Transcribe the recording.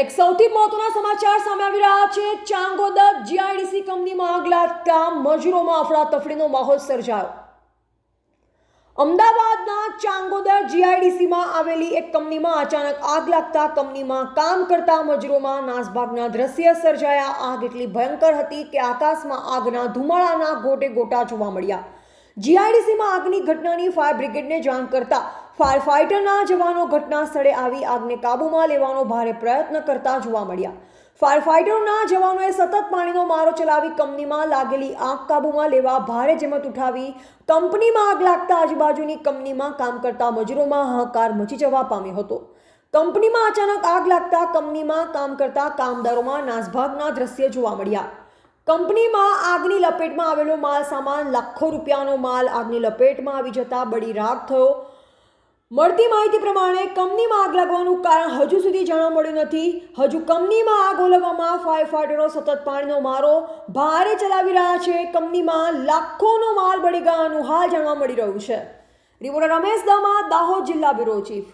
એક સૌથી મહત્વના સમાચાર સામે આવી રહ્યા છે. ચાંગોદર જીઆઈડીસી કંપનીમાં આગ લાગતા મજૂરોમાં અફડાતફડીનો માહોલ સર્જાયો. અમદાવાદના ચાંગોદર જીઆઈડીસીમાં આવેલી એક કંપનીમાં અચાનક આગ લાગતા કંપનીમાં કામ કરતા મજૂરોમાં નાસભાગના દ્રશ્ય સર્જાયા. આગ એટલી ભયંકર હતી કે આકાશમાં આગના ધુમાડાના ગોટે ગોટા જોવા મળ્યા. જીઆઈડીસીમાં આગની ઘટનાની ફાયર બ્રિગેડને જાણ કરતા ફાયર ફાઇટરના જવાનો ઘટના સ્થળે આવી આગને કાબૂમાં લેવાનો ભારે પ્રયત્ન કરતા જોવા મળ્યા. ફાયર ફાઇટરના જવાનોએ સતત પાણીનો મારો ચલાવી કંપનીમાં લાગેલી આગ કાબૂમાં લેવા ભારે જેમત ઉઠાવી કંપનીમાં આગ લાગતા આજુબાજુની કંપનીમાં કામ કરતા મજૂરોમાં હાહાકાર મચી જવા પામ્યો હતો. કંપનીમાં અચાનક આગ લાગતા કંપનીમાં કામ કરતા કામદારોમાં નાસભાગના દ્રશ્ય જોવા મળ્યા. કંપનીમાં આગની લપેટમાં આવેલો માલ સામાન લાખો રૂપિયાનો માલ આગની લપેટમાં આવી જતા બળી રાખ થયો. મળતી માહિતી પ્રમાણે કંપનીમાં આગ લાગવાનું કારણ હજુ સુધી જાણવા મળ્યું નથી. હજુ કંપનીમાં આગ ઓલવવામાં ફાયર ફાઈટરો સતત પાણીનો મારો ભારે ચલાવી રહ્યા છે. કંપનીમાં લાખોનો માલ બળી ગયાનું હાલ જાણવા મળી રહ્યું છે. રિપોર્ટર રમેશ દામા દાહોદ જિલ્લા બ્યુરો ચીફ.